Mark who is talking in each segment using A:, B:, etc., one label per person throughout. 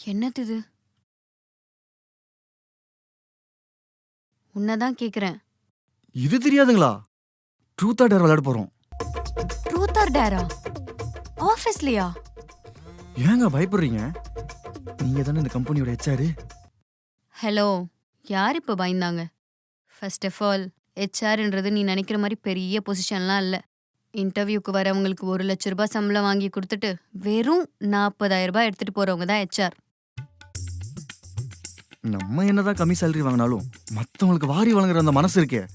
A: என்னது இது? உன்னதான் கேக்குறேன்.
B: இது தெரியாதுங்களா? ட்ரூத் ஆர் டேர் விளையாட போறோம்.
A: ட்ரூத் ஆர் டேரா ஆஃபீஸ்லயா
B: ஏங்க பயப்படுறீங்க? நீங்க தானே இந்த கம்பெனியோட ஹெச்ஆர்
A: ஹலோ யார் இப்போ பயந்தாங்க? ஃபர்ஸ்ட் ஆஃப் ஆல் ஹெச்ஆர்ன்றது நீ நினைக்கிற மாதிரி பெரிய பொசிஷன்லாம் இல்லை. இன்டர்வியூக்கு வரவங்களுக்கு ஒரு லட்ச ரூபாய் சம்பளம் வாங்கி கொடுத்துட்டு வெறும் நாற்பதாயிரம் ரூபாய் எடுத்துட்டு போறவங்க தான் ஹெச்ஆர்
B: நம்ம என்னதான் கம்மி சேலரி வாங்கினாலும் மத்தவங்களுக்கு வாரி வழங்குற அந்த மனசு இருக்கே.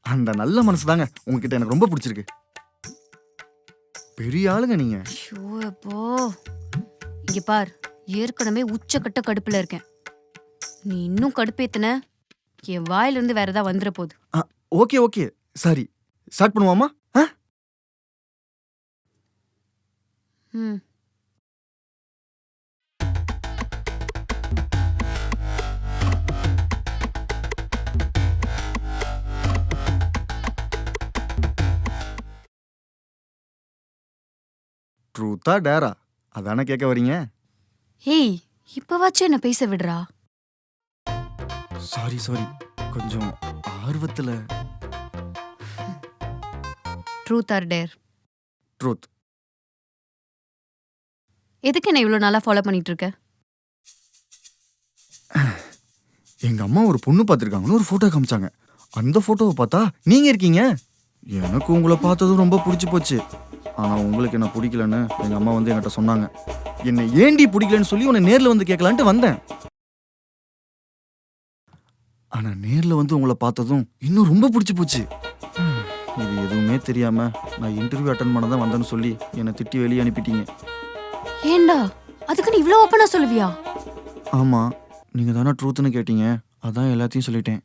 B: அந்த நல்ல மனசு தாங்க உங்ககிட்ட எனக்கு ரொம்ப பிடிச்சிருக்கு. பெரிய ஆளுங்க நீங்க.
A: ஷோ அப்போ. இங்க பார் ஏற்கனவே உச்சக்கட்ட கடுப்புல இருக்கேன். நீ இன்னும் கடுப்பேத்துன? என் வாயிலிருந்து வேற ஏதாவது வந்துட போகுது
B: ஓகே ஓகே. சாரி. ஸ்டார்ட் பண்ணுவாமா? ஆ?
A: ம்.
B: ட்ரூத்தா டேரா அதானே கேட்க வரீங்க
A: ஹேய் இப்பவாச்சும் என்ன பேச விடுறா?
B: சாரி சாரி கொஞ்சம் ஆர்வத்துல.
A: ட்ரூத் ஆர் டேர்
B: ட்ரூத்
A: எதுக்கு என்ன இவ்வளோ நாளாக ஃபாலோ பண்ணிட்டு இருக்க
B: எங்க அம்மா ஒரு பொண்ணு பார்த்துருக்காங்கன்னு ஒரு போட்டோ காமிச்சாங்க. அந்த போட்டோவை பார்த்தா நீங்க இருக்கீங்க? எனக்கு உங்களை பார்த்ததும் ரொம்ப பிடிச்சி போச்சு. ஆனா உங்களுக்கு என்ன பிடிக்கலன்னு எங்க அம்மா வந்து என்கிட்ட சொன்னாங்க. என்னை ஏண்டி பிடிக்கலன்னு சொல்லி உன்னை நேர்ல வந்து கேட்கலான்ட்டு வந்தேன். ஆனா நேர்ல வந்து உங்களை பார்த்ததும் இன்னும் ரொம்ப பிடிச்சி போச்சு. இது எதுவுமே தெரியாம நான் இன்டர்வியூ அட்டன் பண்ண தான் வந்தேன்னு சொல்லி என்னை திட்டி வெளியே அனுப்பிட்டீங்க.
A: ஏண்டா? அதுக்கு நீ இவ்வளோ ஓப்பனா சொல்லுவியா?
B: ஆமா நீங்க தானே ட்ரூத்னு கேட்டீங்க. அதான் எல்லாத்தையும் சொல்லிட்டேன்.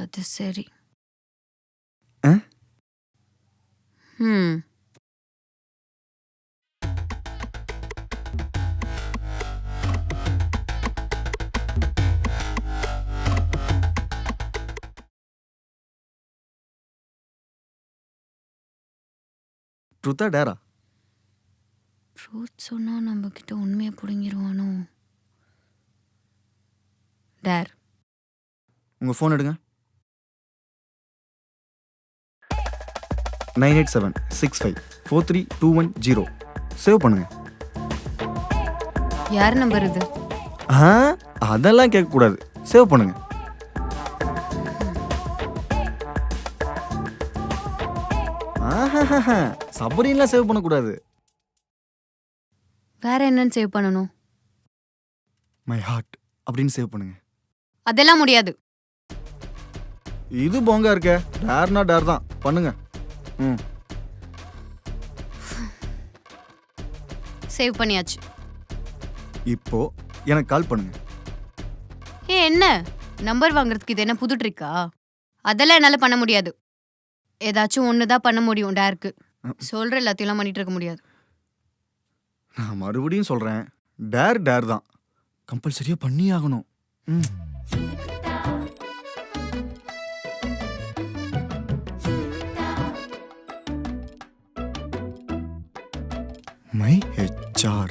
A: அது சரி
B: ஆ?
A: ம்
B: ட்ரூத்தா டேரா
A: ட்ரூத் சொன்னா நம்ம கிட்ட உண்மையை பிடுங்கிருவானோ டேர்
B: உங்க ஃபோன் எடுங்க. Nine eight seven six five four three two one zero save பண்ணுங்க.
A: யார் நம்பர் இது?
B: ஆ அதெல்லாம் கேட்கக்கூடாது. சேவ் பண்ணுங்க. ஆஹாஹாஹா, சபரின்லாம் சேவ் பண்ணக்கூடாது.
A: வேற என்னன்னு சேவ் பண்ணணும்.
B: மை ஹார்ட் அப்படின்னு சேவ் பண்ணுங்க.
A: அதெல்லாம் முடியாது.
B: இது போங்க இருக்க. டேர்னா டேர் தான். பண்ணுங்க.
A: சேவ் பண்ணியாச்சு.
B: இப்போ எனக்கு கால் பண்ணுங்க.
A: ஏ என்ன? நம்பர் வாங்குறதுக்கு இது என்ன புது ட்ரிக்கா அதெல்லாம் என்னால் பண்ண முடியாது. ஏதாச்சும் ஒன்று தான் பண்ண முடியும் டேருக்கு சொல்கிற எல்லாத்தையும்லாம் பண்ணிட்டு இருக்க முடியாது.
B: நான் மறுபடியும் சொல்றேன். டேர் டேர் தான். கம்பல்சரியா பண்ணி ஆகணும். ம். मैं एच आर